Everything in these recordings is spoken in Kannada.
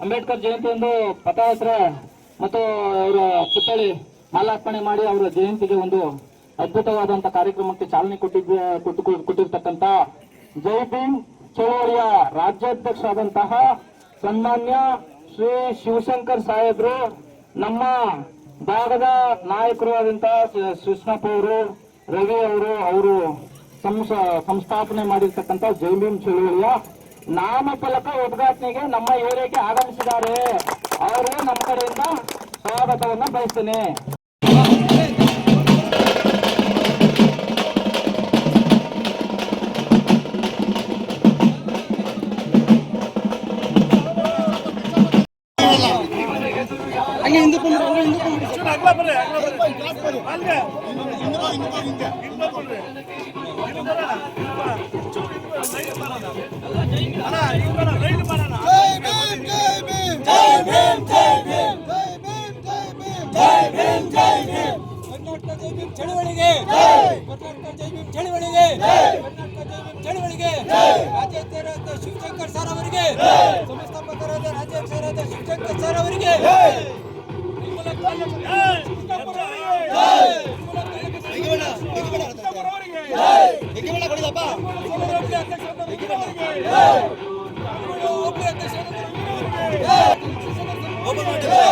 ಅಂಬೇಡ್ಕರ್ ಜಯಂತಿಯಂದು ಪಥಯಾತ್ರೆ ಮತ್ತು ಅವರ ಪುತ್ಥಳಿ ಮಾಲಾರ್ಪಣೆ ಮಾಡಿ ಅವರ ಜಯಂತಿಗೆ ಒಂದು ಅದ್ಭುತವಾದಂತ ಕಾರ್ಯಕ್ರಮಕ್ಕೆ ಚಾಲನೆ ಕೊಟ್ಟಿದ್ದ, ಕೊಟ್ಟು ಕೊಟ್ಟಿರ್ತಕ್ಕಂತ ಜೈ ಭೀಮ್ ಚಳವಳಿಯ ರಾಜ್ಯಾಧ್ಯಕ್ಷರಾದಂತಹ ಸನ್ಮಾನ್ಯ ಶ್ರೀ ಶಿವಶಂಕರ್ ಸಾಹೇಬ್ರು, ನಮ್ಮ ಭಾಗದ ನಾಯಕರು ಆದಂತಹ ಕೃಷ್ಣಪ್ಪ ಅವರು, ರವಿ ಅವರು ಅವರು ಸಂಸ- ಸಂಸ್ಥಾಪನೆ ಮಾಡಿರ್ತಕ್ಕಂಥ ಜೈ ಭೀಮ್ ಚಳವಳಿಯ ನಾಮಫಲಕ ಉದ್ಘಾಟನೆಗೆ ನಮ್ಮ ಏರಿಯಾಗೆ ಆಗಮಿಸಿದ್ದಾರೆ ಅವರು ನಮ್ಮ ಕಡೆಯಿಂದ ಸ್ವಾಗತವನ್ನ ಬಯಸ್ತೇನೆ ಹಂಗೆ ಚಳವಳಿಗೆ ಕರ್ನಾಟಕ ಜೈ ಭೀಮ್ ಚಳವಳಿಗೆ ಕರ್ನಾಟಕ ಜೈ ಭೀಮ್ ಚಳವಳಿಗೆ ರಾಜ್ಯಾಧ್ಯಕ್ಷರಾದ ಶಿವಶಂಕರ್ ಸರ್ ಅವರಿಗೆ ಸಂಸ್ಥಾಪಕರಾದ ರಾಜ್ಯಾಧ್ಯಕ್ಷರಾದ ಶಿವಶಂಕರ್ ಸರ್ ಅವರಿಗೆ ಜೈ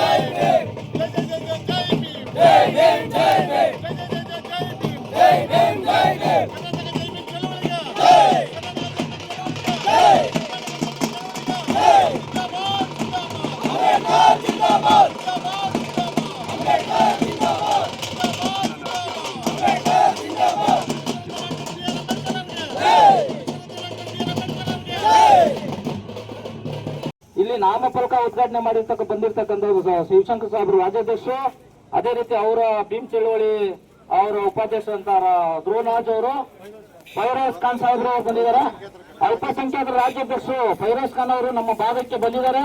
Amen. ನಾಮಫಲಕ ಉದ್ಘಾಟನೆ ಮಾಡಿರ್ತಕ್ಕ ಬಂದಿರ್ತಕ್ಕಂಥ ಶಿವಶಂಕರ್ ಸಾಹೇಬ್ರು ರಾಜ್ಯಾಧ್ಯಕ್ಷರು. ಅದೇ ರೀತಿ ಅವರ ಭೀಮ್ ಚಳುವಳಿ ಅವರ ಉಪಾಧ್ಯಕ್ಷ ಅಂತ ಧ್ರುವನಾಜ್ ಅವರು. ಫೈರೋಜ್ ಖಾನ್ ಸಾಹೇಬ್ರು ಬಂದಿದ್ದಾರೆ. ಅಲ್ಪಸಂಖ್ಯಾತರ ರಾಜ್ಯಾಧ್ಯಕ್ಷರು ಫೈರೋಜ್ ಖಾನ್ ಅವರು ನಮ್ಮ ಭಾಗಕ್ಕೆ ಬಂದಿದ್ದಾರೆ.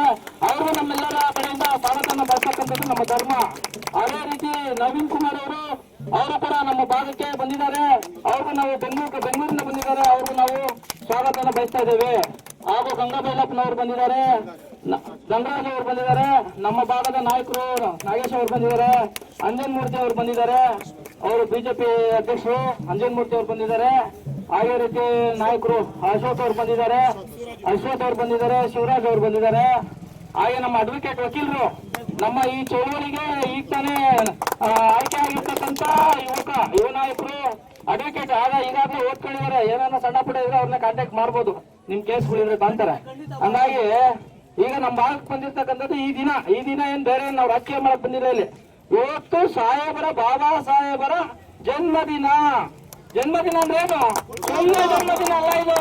ಅವರು ನಮ್ಮೆಲ್ಲರ ಕಡೆಯಿಂದ ಸ್ವಾಗತನ ಬರ್ತಕ್ಕಂಥದ್ದು ನಮ್ಮ ಧರ್ಮ. ಅದೇ ರೀತಿ ನವೀನ್ ಕುಮಾರ್ ಅವರು ಅವರು ಕೂಡ ನಮ್ಮ ಭಾಗಕ್ಕೆ ಬಂದಿದ್ದಾರೆ. ಅವರು ನಾವು ಬೆಂಗಳೂರು ಬೆಂಗಳೂರಿನಿಂದ ಬಂದಿದ್ದಾರೆ. ಅವ್ರಿಗೂ ನಾವು ಸ್ವಾಗತನ ಬಯಸ್ತಾ ಇದ್ದೇವೆ. ಹಾಗೂ ಗಂಗಾಬೈಲಪ್ಪನವರು ಬಂದಿದ್ದಾರೆ. ಗಂಗರಾಜ್ ಅವರು ಬಂದಿದ್ದಾರೆ. ನಮ್ಮ ಭಾಗದ ನಾಯಕರು ನಾಗೇಶ್ ಅವರು ಬಂದಿದ್ದಾರೆ. ಅಂಜನ್ ಮೂರ್ತಿ ಅವರು ಬಂದಿದ್ದಾರೆ. ಅವರು ಬಿಜೆಪಿ ಅಧ್ಯಕ್ಷರು ಅಂಜನ್ ಮೂರ್ತಿ ಅವರು ಬಂದಿದ್ದಾರೆ. ಹಾಗೆ ರೀತಿ ನಾಯಕರು ಅಶೋಕ್ ಅವರು ಬಂದಿದ್ದಾರೆ. ಅಶ್ವಥ್ ಅವರು ಬಂದಿದ್ದಾರೆ. ಶಿವರಾಜ್ ಅವರು ಬಂದಿದ್ದಾರೆ. ಹಾಗೆ ನಮ್ಮ ಅಡ್ವೊಕೇಟ್ ವಕೀಲರು, ನಮ್ಮ ಈ ಚಳವಳಿಗೆ ಈಗ ತಾನೇ ಆಯ್ಕೆ ಆಗಿರ್ತಕ್ಕಂತ ಯುವಕ, ಯುವ ನಾಯಕರು ಅಡ್ವೊಕೇಟ್ ಆಗ ಈಗಾಗಲೇ ಓದ್ಕೊಂಡಿದ್ದಾರೆ. ಏನಾರ ಸಣ್ಣ ಪುಟ್ಟ ಇದ್ರೆ ಅವ್ರನ್ನ ಕಾಂಟ್ಯಾಕ್ಟ್ ಮಾಡ್ಬೋದು. ನಿಮ್ ಕೇಸ್ಗಳಿದ್ರೆ ಬಂತಾರೆ. ಹಂಗಾಗಿ ಈಗ ನಮ್ಮ ಭಾಗಕ್ಕೆ ಬಂದಿರ್ತಕ್ಕಂಥದ್ದು ಈ ದಿನ. ಈ ದಿನ ಏನ್ ಬೇರೆ ನಾವು ರಾಜಕೀಯ ಮಾಡಕ್ ಬಂದಿಲ್ಲ ಇಲ್ಲಿ. ಇವತ್ತು ಸಾಹೇಬರ, ಬಾಬಾ ಸಾಹೇಬರ ಜನ್ಮದಿನ. ಜನ್ಮದಿನ ಅಂದ್ರೆ ಏನು? ಸುಮ್ಮನೆ ಜನ್ಮದಿನ ಅಲ್ಲ ಇದು.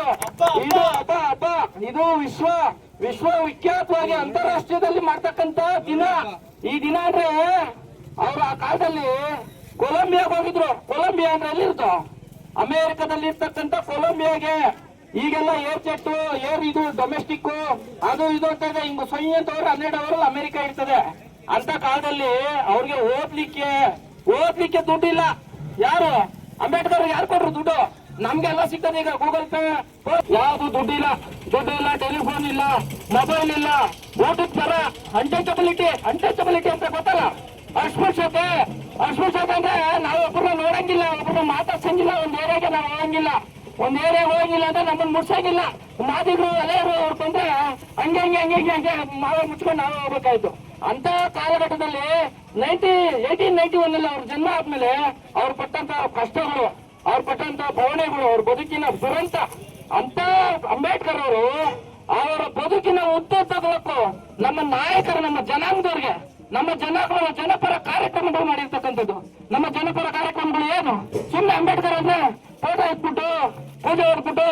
ಇದು ಹಬ್ಬ ಹಬ್ಬ. ಇದು ವಿಶ್ವ ವಿಶ್ವ ವಿಖ್ಯಾತವಾಗಿ ಅಂತಾರಾಷ್ಟ್ರೀಯದಲ್ಲಿ ಮಾಡ್ತಕ್ಕಂತ ದಿನ. ಈ ದಿನ ಅಂದ್ರೆ ಅವ್ರು ಆ ಕಾಲದಲ್ಲಿ ಕೊಲಂಬಿಯಾಗ ಹೋಗಿದ್ರು. ಕೊಲಂಬಿಯಾ ಅಂದ್ರೆ ಎಲ್ಲಿರುತ್ತೋ? ಅಮೆರಿಕದಲ್ಲಿ ಇರ್ತಕ್ಕಂತ ಕೊಲಂಬಿಯಾಗೆ. ಈಗೆಲ್ಲ ಏರ್ ಜೆಟ್ ಏರ್ ಇದು ಡೊಮೆಸ್ಟಿಕ್ ಅದು ಇದು ಅಂತ ಇದೆ. ಹಿಂಗ ಸೊಯ್ ಅಂತ ಅವ್ರು ಹನ್ನೆರಡು ಅವರು ಅಮೆರಿಕ ಇರ್ತದೆ. ಅಂತ ಕಾಲದಲ್ಲಿ ಅವ್ರಿಗೆ ಓದ್ಲಿಕ್ಕೆ ಓದ್ಲಿಕ್ಕೆ ದುಡ್ಡಿಲ್ಲ. ಯಾರು? ಅಂಬೇಡ್ಕರ್ ಯಾರು ಕೊಟ್ರು ದುಡ್ಡು? ನಮ್ಗೆಲ್ಲ ಸಿಗ್ತದೆ ಈಗ ಗೂಗಲ್ ಪೇ ಯಾವ್ದು ದುಡ್ಡಿಲ್ಲ. ದುಡ್ಡು ಇಲ್ಲ ಟೆಲಿಫೋನ್ ಇಲ್ಲ ಮೊಬೈಲ್ ಇಲ್ಲ. ಊಟದ ಬರ ಅನ್ಟಚಬಿಲಿಟಿ ಅನ್ಟಚಬಿಲಿಟಿ ಅಂತ ಗೊತ್ತಲ್ಲ? ಅಸ್ಪೃಶ್ಯತೆ ಅಸ್ಪೃಶ್ಯತೆ ಅಂದ್ರೆ ನಾವು ಒಬ್ಬರನ್ನ ನೋಡಂಗಿಲ್ಲ ಒಬ್ಬರು ಮಾತಾಡ್ಸಂಗಿಲ್ಲ, ಒಂದ್ ಏರಿಯಾಗೆ ನಾವು ಹೋಗಂಗಿಲ್ಲ. ಒಂದ್ ಏರಿಯಾಗ ಹೋಗಿಲ್ಲ ಅಂದ್ರೆ ನಮ್ಮನ್ನ ಮುಟ್ಸಾಗಿಲ್ಲ. ಮಾದಿದ್ರು ಅಲೆಯರು ಅವ್ರು ಬಂದ್ರೆ ಹಂಗೆ ಹಂಗೆ ಹಂಗೆ ಹಂಗೆ ಹಂಗೆ ಮಾವ ಮುಚ್ಕೊಂಡು ನಾವು ಹೋಗ್ಬೇಕಾಯ್ತು. ಅಂತ ಕಾಲಘಟ್ಟದಲ್ಲಿ ನೈನ್ಟಿ ಏಯ್ಟೀನ್ ನೈನ್ಟಿ ಒನ್ ಅಲ್ಲಿ ಅವ್ರ ಜನ್ಮ ಆದ್ಮೇಲೆ ಅವ್ರು ಪಟ್ಟಂತ ಕಷ್ಟಗಳು, ಅವ್ರು ಪಟ್ಟಂತ ಭಾವನೆಗಳು, ಅವ್ರ ಬದುಕಿನ ದುರಂತ ಅಂತ ಅಂಬೇಡ್ಕರ್ ಅವರು ಅವರ ಬದುಕಿನ ಉದ್ದ ತಗೊಳಕ್ಕೂ ನಮ್ಮ ನಾಯಕರು, ನಮ್ಮ ಜನಾಂಗದವ್ರಿಗೆ, ನಮ್ಮ ಜನಗಳು ಜನಪರ ಕಾರ್ಯಕ್ರಮಗಳು ಮಾಡಿರ್ತಕ್ಕಂಥದ್ದು. ನಮ್ಮ ಜನಪರ ಕಾರ್ಯಕ್ರಮಗಳು ಏನು ಸುಮ್ಮನೆ ಅಂಬೇಡ್ಕರ್ ಅಂದ್ರೆ ಫೋಟೋ ಇಟ್ಬಿಟ್ಟು ಪೂಜೆ ಹೊಡ್ಬಿಟ್ಟು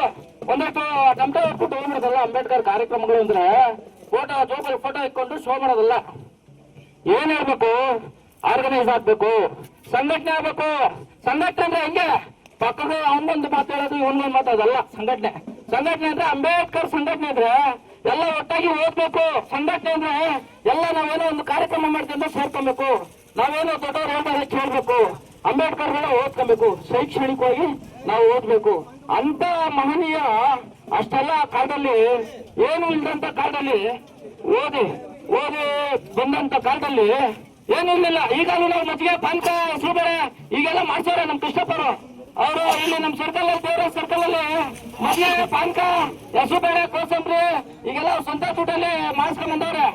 ಅಂಬೇಡ್ಕರ್ ಕಾರ್ಯಕ್ರಮಗಳು ಅಂದ್ರೆ ಫೋಟೋ ಜೋಬಲ್ಲಿ ಫೋಟೋ ಇಟ್ಕೊಂಡು ಶೋ ಮಾಡೋದಲ್ಲ. ಏನ್ ಹೇಳ್ಬೇಕು? ಆರ್ಗನೈಸ್ ಆಗ್ಬೇಕು. ಸಂಘಟನೆ ಆಗ್ಬೇಕು. ಸಂಘಟನೆ ಅಂದ್ರೆ ಹೆಂಗೆ? ಪಕ್ಕದ ಅವನೊಂದು ಮಾತಾಡೋದು ಇವನೊಂದು ಮಾತಾಡೋದಲ್ಲ ಸಂಘಟನೆ. ಸಂಘಟನೆ ಅಂದ್ರೆ ಅಂಬೇಡ್ಕರ್ ಸಂಘಟನೆ ಅಂದ್ರೆ ಎಲ್ಲ ಒಟ್ಟಾಗಿ ಓದ್ಬೇಕು. ಸಂಘಟನೆ ಅಂದ್ರೆ ಎಲ್ಲ ನಾವೇನೋ ಒಂದು ಕಾರ್ಯಕ್ರಮ ಮಾಡ್ಕೊಂಡು ಸೇರ್ಕೊಬೇಕು. ನಾವೇನೋ ದೊಡ್ಡವ್ರು ಹೇಳ್ದಾಗ ಕೇಳ್ಬೇಕು. ಅಂಬೇಡ್ಕರ್ ಓದ್ಕೋಬೇಕು. ಶೈಕ್ಷಣಿಕವಾಗಿ ನಾವು ಓದ್ಬೇಕು. ಅಂತ ಮಹನೀಯ ಅಷ್ಟೆಲ್ಲ ಕಾಲದಲ್ಲಿ, ಏನು ಇಲ್ಲದಂತ ಕಾಲದಲ್ಲಿ ಓದಿ ಓದಿ ಬಂದಂತ ಕಾಲದಲ್ಲಿ ಏನು ಇರ್ಲಿಲ್ಲ. ಈಗಲೂ ನಾವು ಮಜ್ಜಿಗೆ ಪಂಚ ಹೆಸರುಬೇಳೆ ಈಗೆಲ್ಲ ಮಾಡ್ಸೋರೆ ನಮ್ ಕೃಷ್ಣಪ್ಪರು ಅವರು. ಇಲ್ಲಿ ನಮ್ ಸರ್ಕಲ್ ಅಲ್ಲಿ ಬೇರೆ ಸರ್ಕಲ್ ಅಲ್ಲಿ ಮಜ್ಜಿಗೆ, ಪಾನ್ಕ ಹೆಸರು ಬೇಳೆ ಕೋಸಂಬ್ರಿ ಈಗೆಲ್ಲ ಸ್ವಂತ ದುಡ್ಡಲ್ಲಿ ಮಾಡಿಸ್ಕೊಂಡ್ ಬಂದವ್ರೆ.